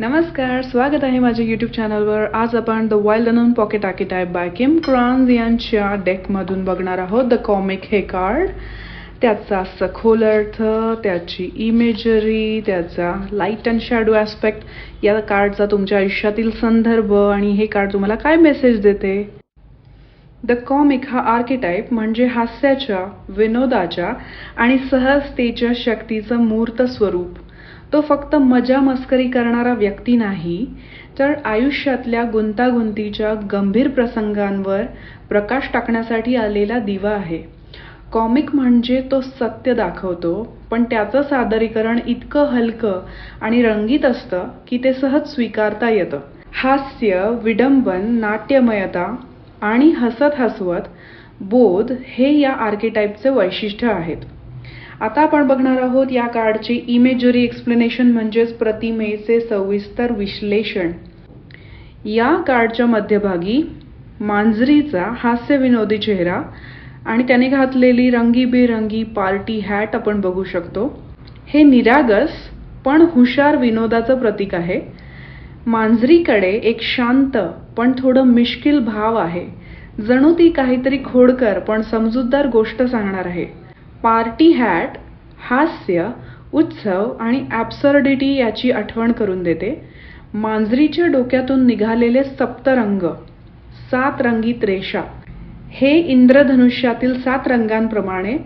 नमस्कार स्वागत आहे माझ्या यूट्यूब चॅनलवर आज आपण the wild unknown pocket archetype by Kim Krans यांच्या डेकमधून बघणार आहोत द कॉमिक हे कार्ड त्याचा सखोल अर्थ त्याची इमेजरी त्याचा लाइट अँड शॅडो ॲस्पेक्ट या कार्डचा तुमच्या आयुष्यातील संदर्भ आणि हे कार्ड तुम्हाला काय मेसेज देते? द कॉमिक हा आर्किटाईप म्हणजे हास्याच्या विनोदाच्या आणि सहजतेच्या शक्तीचं मूर्त स्वरूप. तो फक्त मजा मस्करी करणारा व्यक्ती नाही तर आयुष्यातल्या गुंतागुंतीच्या गंभीर प्रसंगांवर प्रकाश टाकण्यासाठी आलेला दिवा आहे. कॉमिक म्हणजे तो सत्य दाखवतो पण त्याचं सादरीकरण इतकं हलकं आणि रंगीत असतं की ते सहज स्वीकारता येतं. हास्य विडंबन नाट्यमयता आणि हसत हसवत बोध हे या आर्किटाईपचे वैशिष्ट्य आहेत. आता आपण बघणार आहोत या कार्डची इमेजरी एक्सप्लेनेशन म्हणजेच प्रतिमेचे सविस्तर विश्लेषण. या कार्डच्या मध्यभागी मांजरीचा हास्यविनोदी चेहरा आणि त्याने घातलेली रंगीबेरंगी पार्टी हॅट आपण बघू शकतो. हे निरागस पण हुशार विनोदाचं प्रतीक आहे. मांजरीकडे एक शांत पण थोडं मिश्किल भाव आहे. जणू ती काहीतरी खोडकर पण समजूतदार गोष्ट सांगणार आहे. पार्टी हॅट हास्य उत्सव आणि ॲप्सर्डिटी याची आठवण करून देते. मांजरीच्या डोक्यातून निघालेले सप्तरंग सात रंगीत रेषा. हे इंद्रधनुष्यातील सात रंगांप्रमाणे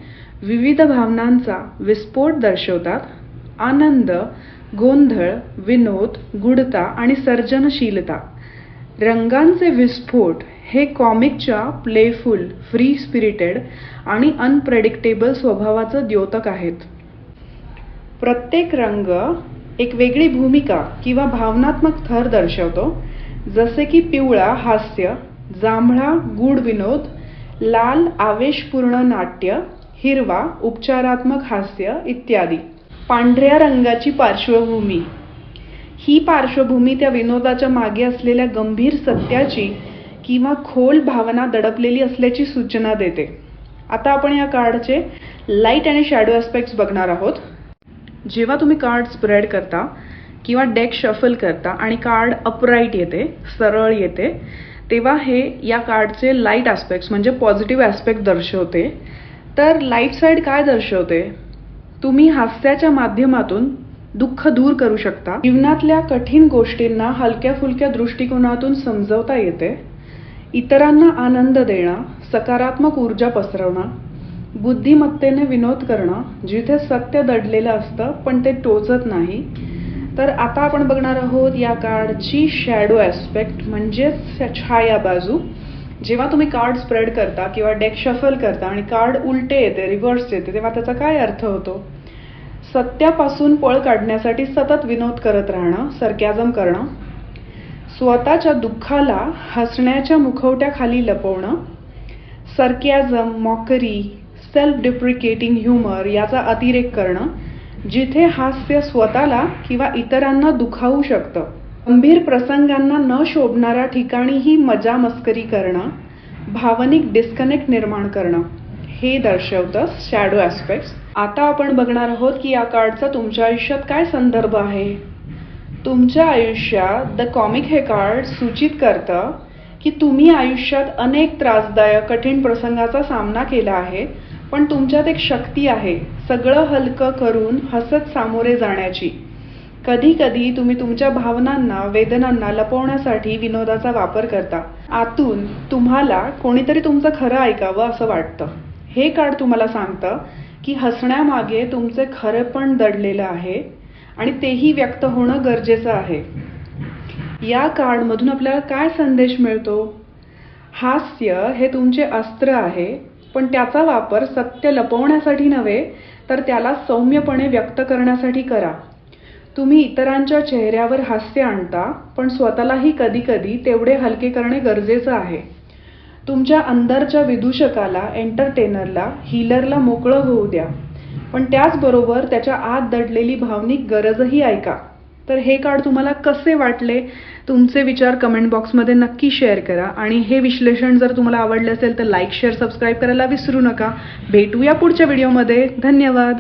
विविध भावनांचा विस्फोट दर्शवतात. आनंद गोंधळ विनोद गुढता आणि सर्जनशीलता. रंगांचे विस्फोट हे कॉमिकच्या प्लेफुल फ्री स्पिरिटेड आणि अनप्रेडिक्टेबल स्वभावाचं द्योतक आहेत. प्रत्येक रंग एक वेगळी भूमिका किंवा भावनात्मक थर दर्शवतो जसे की पिवळा हास्य जांभळा गूढ विनोद लाल आवेशपूर्ण नाट्य हिरवा उपचारात्मक हास्य इत्यादी. पांढऱ्या रंगाची पार्श्वभूमी. ही पार्श्वभूमी त्या विनोदाच्या मागे असलेल्या गंभीर सत्याची किंवा खोल भावना दडपलेली असल्याची सूचना देते. आता आपण या कार्डचे लाइट आणि शॅडो ॲस्पेक्ट्स बघणार आहोत. जेव्हा तुम्ही कार्ड स्प्रेड करता किंवा डेक शफल करता आणि कार्ड अपराईट येते सरळ येते तेव्हा हे या कार्डचे लाइट ॲस्पेक्ट्स म्हणजे पॉझिटिव्ह ॲस्पेक्ट दर्शवते. तर लाइट साईड काय दर्शवते? तुम्ही हास्याच्या माध्यमातून दुःख दूर करू शकता. जीवनातल्या कठीण गोष्टींना हलक्या फुलक्या दृष्टिकोनातून समजवता येते. इतरांना आनंद देणं सकारात्मक ऊर्जा पसरवणं बुद्धिमत्तेने विनोद करणं जिथे सत्य दडलेलं असतं पण ते टोचत नाही. तर आता आपण बघणार आहोत या कार्डची शॅडो ॲस्पेक्ट म्हणजेच छाया बाजू. जेव्हा तुम्ही कार्ड स्प्रेड करता किंवा डेक शफल करता आणि कार्ड उलटे येते रिव्हर्स येते तेव्हा त्याचा काय अर्थ होतो? सत्यापासून पळ काढण्यासाठी सतत विनोद करत राहणं सरक्याजम करणं स्वतःच्या दुःखाला हसण्याच्या मुखवट्याखाली लपवणं sarcasm mockery self deprecating humour याचा अतिरेक करणं जिथे हास्य स्वतःला किंवा इतरांना दुखावू शकतं. गंभीर प्रसंगांना न शोभणाऱ्या ठिकाणीही मजा मस्करी करणं भावनिक डिस्कनेक्ट निर्माण करणं. हे दर्शवतं शॅडो ॲस्पेक्ट्स आता आपण बघणार आहोत की या कार्डचा तुमच्या आयुष्यात काय संदर्भ आहे. तुमच्या आयुष्यात द कॉमिक हे कार्ड सूचित करतं की तुम्ही आयुष्यात अनेक त्रासदायक कठीण प्रसंगाचा सामना केला आहे पण तुमच्यात एक शक्ती आहे सगळं हलकं करून हसत सामोरे जाण्याची. कधी कधी तुम्ही तुमच्या भावनांना वेदनांना लपवण्यासाठी विनोदाचा वापर करता. आतून तुम्हाला कोणीतरी तुमचं खरं ऐकावं असं वाटतं. हे कार्ड तुम्हाला सांगतं की हसण्यामागे तुमचे खरेपण दडलेलं आहे आणि तेही व्यक्त होणं गरजेचं आहे. या कार्डमधून आपल्याला काय संदेश मिळतो? हास्य हे तुमचे अस्त्र आहे पण त्याचा वापर सत्य लपवण्यासाठी नव्हे तर त्याला सौम्यपणे व्यक्त करण्यासाठी करा. तुम्ही इतरांच्या चेहऱ्यावर हास्य आणता पण स्वतःलाही कधीकधी तेवढे हलके करणे गरजेचं आहे. तुमच्या अंदरच्या विदूषकाला एंटरटेनरला हिलरला मोकळं होऊ द्या. पण त्याचबरोबर त्याच्या आत दडलेली भावनिक गरजही ऐका. तर हे कार्ड तुम्हाला कसे वाटले? तुमचे विचार कमेंट बॉक्समध्ये नक्की शेअर करा. आणि हे विश्लेषण जर तुम्हाला आवडले असेल तर लाईक शेअर सबस्क्राईब करायला विसरू नका. भेटूया पुढच्या व्हिडिओमध्ये धन्यवाद.